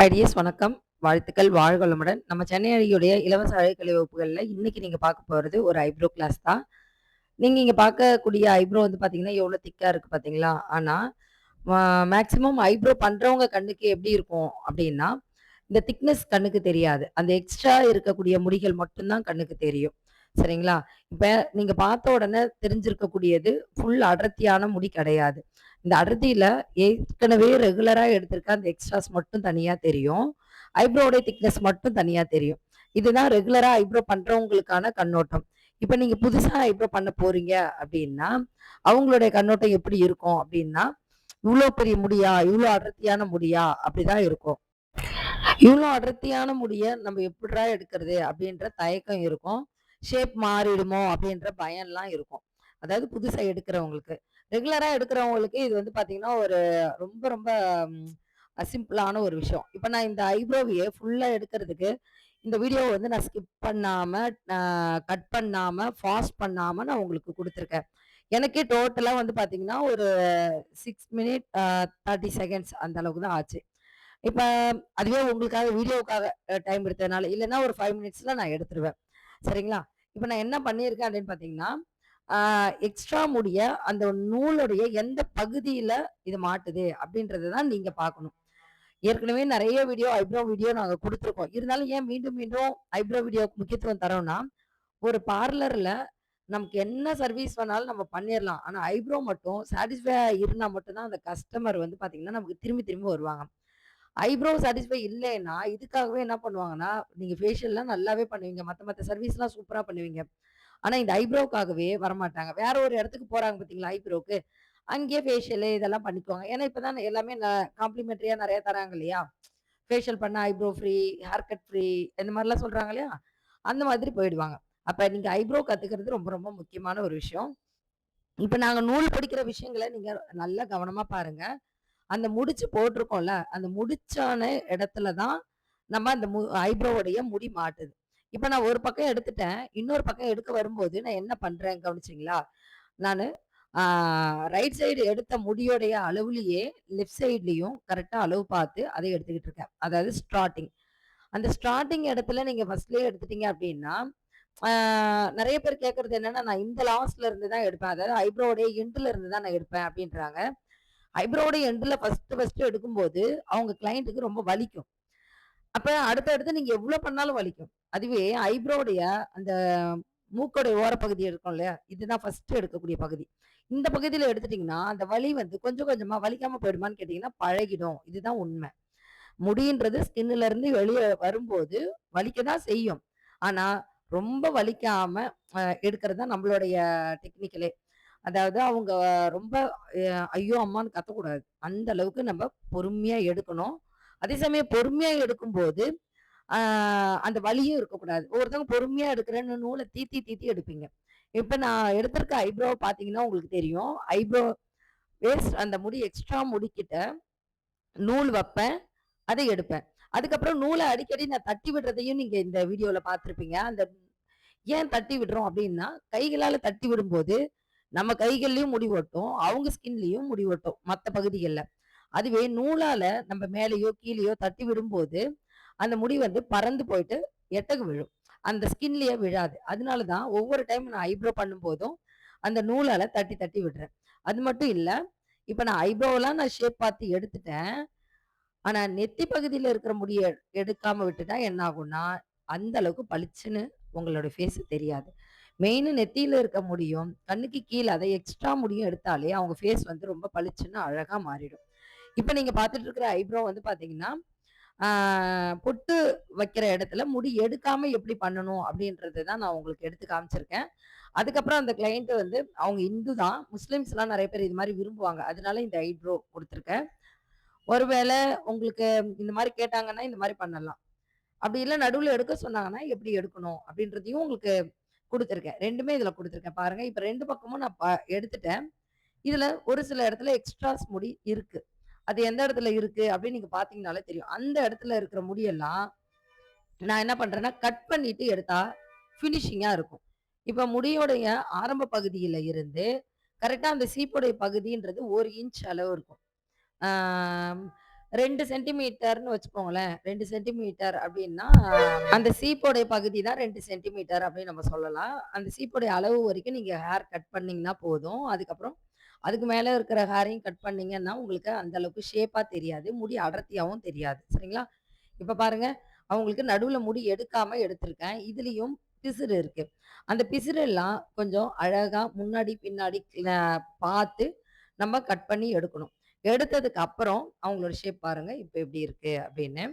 Hideous வணக்கம். வாழ்த்துக்கள். வாழ்வளமுடன் நம்ம சென்னை அழகியுடைய இலவச அழகுக்கலை வகுப்புகளில் இன்றைக்கி நீங்கள் பார்க்க போகிறது ஒரு ஐப்ரோ கிளாஸ் தான். நீங்கள் இங்கே பார்க்கக்கூடிய ஐப்ரோ வந்து பார்த்தீங்கன்னா, எவ்வளோ திக்காக இருக்கு பார்த்தீங்களா? ஆனால் மேக்ஸிமம் ஐப்ரோ பண்றவங்க கண்ணுக்கு எப்படி இருக்கும் அப்படின்னா, இந்த திக்னஸ் கண்ணுக்கு தெரியாது. அந்த எக்ஸ்ட்ரா இருக்கக்கூடிய முடிகள் மட்டும் தான் கண்ணுக்கு தெரியும். சரிங்களா? இப்போ நீங்கள் பார்த்த உடனே தெரிஞ்சிருக்கக்கூடியது ஃபுல் அடர்த்தியான முடி கிடையாது. இந்த அடர்த்தியில ஏற்கனவே ரெகுலரா எடுத்திருக்க அந்த எக்ஸ்ட்ராஸ் மட்டும் தனியா தெரியும். ஐப்ரோடைய திக்னஸ் மட்டும் தனியா தெரியும். இதுதான் ரெகுலரா ஐப்ரோ பண்றவங்களுக்கான கண்ணோட்டம். இப்ப நீங்க புதுசா ஐப்ரோ பண்ண போறீங்க அப்படின்னா, அவங்களுடைய கண்ணோட்டம் எப்படி இருக்கும் அப்படின்னா, இவ்வளோ பெரிய முடியா? இவ்வளோ அடர்த்தியான முடியா?" அப்படிதான் இருக்கும். இவ்வளோ அடர்த்தியான முடிய நம்ம எப்படிடா எடுக்கிறது?" அப்படின்ற தயக்கம் இருக்கும். ஷேப் மாறிடுமோ அப்படின்ற பயம்லாம் இருக்கும். அதாவது புதுசா எடுக்கிறவங்களுக்கு. ரெகுலராக எடுக்கிறவங்களுக்கு இது வந்து பார்த்தீங்கன்னா, ஒரு ரொம்ப ரொம்ப சிம்பிளான ஒரு விஷயம். இப்போ நான் இந்த ஐப்ரோவியை ஃபுல்லாக எடுக்கிறதுக்கு, இந்த வீடியோவை வந்து நான் ஸ்கிப் பண்ணாமல் கட் பண்ணாமல் ஃபாஸ்ட் பண்ணாமல் நான் உங்களுக்கு கொடுத்துருக்கேன் எனக்கே டோட்டலாக வந்து பார்த்தீங்கன்னா, ஒரு சிக்ஸ் மினிட் தேர்ட்டி செகண்ட்ஸ் அந்த அளவுக்கு தான் ஆச்சு. இப்போ அதுவே உங்களுக்காக வீடியோவுக்காக டைம் எடுத்ததுனால, இல்லைன்னா ஒரு ஃபைவ் மினிட்ஸில் நான் எடுத்துருவேன். சரிங்களா? இப்போ நான் என்ன பண்ணியிருக்கேன் அப்படின்னு பார்த்தீங்கன்னா, எக்ஸ்ட்ரா முடிய அந்த நூலுடைய எந்த பகுதியில இது மாட்டுது அப்படின்றத தான் நீங்க பார்க்கணும். ஏற்கனவே நிறைய வீடியோ, ஐப்ரோ வீடியோ நாங்க கொடுத்துருக்கோம் இருந்தாலும் ஏன் மீண்டும் மீண்டும் ஐப்ரோ வீடியோவுக்கு முக்கியத்துவம் தரோம்னா ஒரு பார்லர்ல நமக்கு என்ன சர்வீஸ் வேணாலும் நம்ம பண்ணிடலாம் ஆனா ஐப்ரோ மட்டும் சாட்டிஸ்ஃபை இருந்தா மட்டும்தான் அந்த கஸ்டமர் வந்து பார்த்தீங்கன்னா, நமக்கு திரும்பி திரும்பி வருவாங்க. ஐப்ரோ சாட்டிஸ்ஃபை இல்லைன்னா, இதுக்காகவே என்ன பண்ணுவாங்கன்னா, நீங்க ஃபேஷியல்லாம் நல்லாவே பண்ணுவீங்க. மற்ற மற்ற சர்வீஸ்லாம் சூப்பரா பண்ணுவீங்க. ஆனா இந்த ஐப்ரோக்காகவே வரமாட்டாங்க. வேற ஒரு இடத்துக்கு போறாங்க பார்த்தீங்களா ஐப்ரோக்கு, அங்கேயே ஃபேஷியலு இதெல்லாம் பண்ணிக்குவாங்க. ஏன்னா இப்போதான் எல்லாமே ந நிறைய தராங்க இல்லையா? ஃபேஷியல் பண்ண eyebrow free, hair cut free இந்த மாதிரிலாம் சொல்றாங்க இல்லையா? அந்த மாதிரி போயிடுவாங்க. அப்ப நீங்க ஐப்ரோ கத்துக்கிறது ரொம்ப ரொம்ப முக்கியமான ஒரு விஷயம். இப்ப நாங்க நூல் படிக்கிற விஷயங்களை நீங்க நல்லா கவனமா பாருங்க. அந்த முடிச்சு போட்டிருக்கோம்ல, அந்த முடிச்சான இடத்துல தான் நம்ம அந்த மு ஐப்ரோவுடைய முடி மாட்டுது. இப்ப நான் ஒரு பக்கம் எடுத்துட்டேன். இன்னொரு பக்கம் எடுக்க வரும்போது நான் என்ன பண்றேன் கவனிச்சீங்களா? நானு ரைட் சைடு எடுத்த முடியோடைய அளவுலயே லெஃப்ட் சைட்லேயும் கரெக்டாக அளவு பார்த்து அதை எடுத்துக்கிட்டு இருக்கேன். அதாவது ஸ்டார்டிங் அந்த ஸ்டார்டிங் இடத்துல நீங்க ஃபர்ஸ்ட்லயே எடுத்துட்டீங்க அப்படின்னா, நிறைய பேர் கேட்கறது என்னன்னா, "நான் இந்த லாஸ்ட்ல இருந்து தான் எடுப்பேன். அதாவது ஐப்ரோடைய எண்டில் இருந்து தான் நான் எடுப்பேன்" அப்படின்றாங்க. ஐப்ரோடைய எண்டில் ஃபர்ஸ்ட் ஃபர்ஸ்ட் எடுக்கும்போது, அவங்க கிளைண்ட்டுக்கு ரொம்ப வலிக்கும். அப்போ அடுத்தடுத்து நீங்கள் எவ்வளோ பண்ணாலும் வலிக்கும். அதுவே ஐப்ரோடைய அந்த மூக்கோடைய ஓரப்பகுதி இருக்கும் இல்லையா? இதுதான் ஃபஸ்ட்டு எடுக்கக்கூடிய பகுதி. இந்த பகுதியில் எடுத்துட்டிங்கன்னா அந்த வலி வந்து கொஞ்சம் கொஞ்சமாக வலிக்காமல் போயிடுமான்னு கேட்டிங்கன்னா பழகிடும். இதுதான் உண்மை. முடின்றது ஸ்கின்னிலேருந்து இருந்து வரும்போது வலிக்க தான் செய்யும். ஆனால் ரொம்ப வலிக்காம எடுக்கிறது தான் நம்மளுடைய டெக்னிக்கலே. அதாவது அவங்க ரொம்ப ஐயோ! அம்மான்னு கத்தக்கூடாது. அந்த அளவுக்கு நம்ம பொறுமையாக எடுக்கணும். அதே சமயம் பொறுமையா எடுக்கும்போது, அந்த வலியும் இருக்கக்கூடாது. ஒவ்வொருத்தவங்க பொறுமையா எடுக்கிறேன்னு நூலை தீத்தி தீத்தி எடுப்பீங்க. இப்ப நான் எடுத்திருக்க ஐப்ரோ பார்த்தீங்கன்னா உங்களுக்கு தெரியும். ஐப்ரோ வேஸ்ட் அந்த முடி எக்ஸ்ட்ரா முடிக்கிட்ட நூல் வைப்பேன் அதை எடுப்பேன். அதுக்கப்புறம் நூலை அடிக்கடி நான் தட்டி விடுறதையும் நீங்க இந்த வீடியோல பார்த்துருப்பீங்க அந்த ஏன் தட்டி விடுறோம் அப்படின்னா, கைகளால தட்டி விடும்போது, நம்ம கைகள்லயும் முடி ஓட்டும் அவங்க ஸ்கின்லயும் முடி ஓட்டும் மற்ற பகுதிகளில் அதுவே நூலால நம்ம மேலேயோ, கீழேயோ தட்டி விடும்போது, அந்த முடி வந்து பறந்து போயிட்டு எட்டகு விழும். அந்த ஸ்கின்லயே விழாது. அதனால தான் ஒவ்வொரு டைம் நான் ஐப்ரோ பண்ணும்போதும், அந்த நூலால தட்டி தட்டி விடுறேன். அது மட்டும் இல்லை இப்போ நான் ஐப்ரோவெல்லாம் நான் ஷேப் பார்த்து எடுத்துட்டேன். ஆனா நெத்தி பகுதியில் இருக்கிற முடியை எடுக்காம விட்டுட்டா என்ன ஆகும்னா, அந்த அளவுக்கு பளிச்சுன்னு உங்களோட ஃபேஸ் தெரியாது. மெயினு நெத்தியில இருக்க முடியும், கண்ணுக்கு கீழே அதை எக்ஸ்ட்ரா முடியும் எடுத்தாலே அவங்க ஃபேஸ் வந்து ரொம்ப பளிச்சுன்னு அழகா மாறிடும். இப்போ நீங்கள் பார்த்துட்டு இருக்கிற ஐப்ரோ வந்து பார்த்தீங்கன்னா, பொட்டு வைக்கிற இடத்துல முடி எடுக்காம எப்படி பண்ணணும் அப்படின்றது தான் நான் உங்களுக்கு எடுத்து காமிச்சிருக்கேன். அதுக்கப்புறம் அந்த கிளையன்ட் வந்து அவங்க இந்து தான். முஸ்லீம்ஸ்லாம் நிறைய பேர் இது மாதிரி விரும்புவாங்க. அதனால இந்த ஐப்ரோ கொடுத்துருக்கேன் ஒருவேளை உங்களுக்கு இந்த மாதிரி கேட்டாங்கன்னா, இந்த மாதிரி பண்ணலாம். அப்படி இல்லை நடுவில் எடுக்க சொன்னாங்கன்னா, எப்படி எடுக்கணும் அப்படின்றதையும் உங்களுக்கு கொடுத்துருக்கேன் ரெண்டுமே இதில் கொடுத்துருக்கேன் பாருங்கள் இப்போ ரெண்டு பக்கமும் நான் ப எடுத்துட்டேன். இதில் ஒரு சில இடத்துல எக்ஸ்ட்ராஸ் முடி இருக்குது அது எந்த இடத்துல இருக்கு அப்படின்னு நீங்க பாத்தீங்கனாலே தெரியும். அந்த இடத்துல இருக்கிற முடியெல்லாம் நான் என்ன பண்றேன்னா, கட் பண்ணிட்டு எடுத்தா ஃபினிஷிங்கா இருக்கும். இப்ப முடியோடைய ஆரம்ப பகுதியில இருந்து கரெக்டா அந்த சீப்புடைய பகுதின்றது ஒரு இன்ச் அளவு இருக்கும். ரெண்டு சென்டிமீட்டர்னு வச்சுக்கோங்களேன். ரெண்டு சென்டிமீட்டர் அப்படின்னா அந்த சீப்போடைய பகுதி தான் ரெண்டு சென்டிமீட்டர் அப்படின்னு நம்ம சொல்லலாம். அந்த சீப்போடைய அளவு வரைக்கும் நீங்க ஹேர் கட் பண்ணீங்கன்னா போதும். அதுக்கப்புறம் அதுக்கு மேலே இருக்கிற ஹேரையும் கட் பண்ணீங்கன்னா, உங்களுக்கு அந்த அளவுக்கு தெரியாது. முடி அடர்த்தியாகவும் தெரியாது. சரிங்களா? இப்போ பாருங்க, அவங்களுக்கு நடுவில் முடி எடுக்காமல் எடுத்திருக்கேன். இதுலேயும் பிசிறு இருக்கு. அந்த பிசிறெல்லாம் கொஞ்சம் அழகாக முன்னாடி, பின்னாடி பார்த்து நம்ம கட் பண்ணி எடுக்கணும். எடுத்ததுக்கு அப்புறம் அவங்களோட ஷேப் பாருங்க. இப்போ எப்படி இருக்கு அப்படின்னு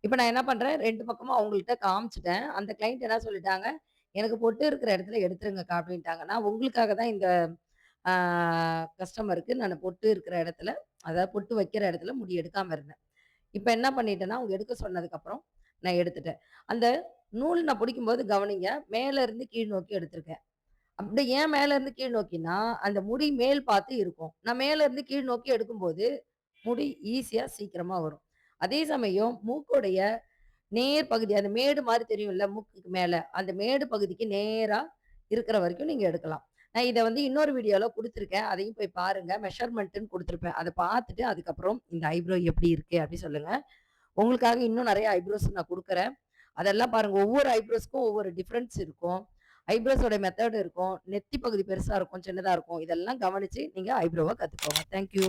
இப்போ நான் என்ன பண்றேன், ரெண்டு பக்கமும் அவங்கள்ட்ட காமிச்சிட்டேன் அந்த கிளைண்ட் என்ன சொல்லிட்டாங்க, "எனக்கு பொட்டு இருக்கிற இடத்துல எடுத்துருங்கக்கா" அப்படின்ட்டாங்க நான் உங்களுக்காக தான் இந்த கஸ்டமருக்கு நான் பொட்டு இருக்கிற இடத்துல, அதாவது பொட்டு வைக்கிற இடத்துல முடி எடுக்காமல் இருந்தேன். இப்போ என்ன பண்ணிட்டேன்னா, அவங்க எடுக்க சொன்னதுக்கப்புறம் நான் எடுத்துட்டேன். அந்த நூல் நான் பிடிக்கும்போது கவனிங்க, மேலேருந்து கீழ் நோக்கி எடுத்திருக்கேன். அப்படி ஏன் மேலேருந்து கீழ் நோக்கினா, அந்த முடி மேல் பார்த்து இருக்கும். நான் மேலேருந்து கீழ் நோக்கி எடுக்கும்போது, முடி ஈஸியாக சீக்கிரமாக வரும். அதே சமயம் மூக்குடைய நேர் பகுதி, அந்த மேடு மாதிரி தெரியும்ல மூக்குக்கு மேலே அந்த மேடு பகுதிக்கு நேராக இருக்கிற வரைக்கும் நீங்கள் எடுக்கலாம். நான் இதை வந்து இன்னொரு வீடியோவில் கொடுத்துருக்கேன் அதையும் போய் பாருங்கள் மெஷர்மெண்ட்டுன்னு கொடுத்துருப்பேன் அதை பார்த்துட்டு அதுக்கப்புறம் இந்த ஐப்ரோ எப்படி இருக்குது அப்படி சொல்லுங்கள் உங்களுக்காக இன்னும் நிறைய ஐப்ரோஸ் நான் கொடுக்குறேன் அதெல்லாம் பாருங்கள் ஒவ்வொரு ஐப்ரோஸ்க்கும் ஒவ்வொரு டிஃப்ரென்ஸ் இருக்கும். ஐப்ரோஸோட மெத்தட் இருக்கும். நெத்தி பகுதி பெருசாக இருக்கும், சின்னதாக இருக்கும். இதெல்லாம் கவனித்து நீங்கள் ஐப்ரோவை கற்றுக்கோங்க தேங்க் யூ.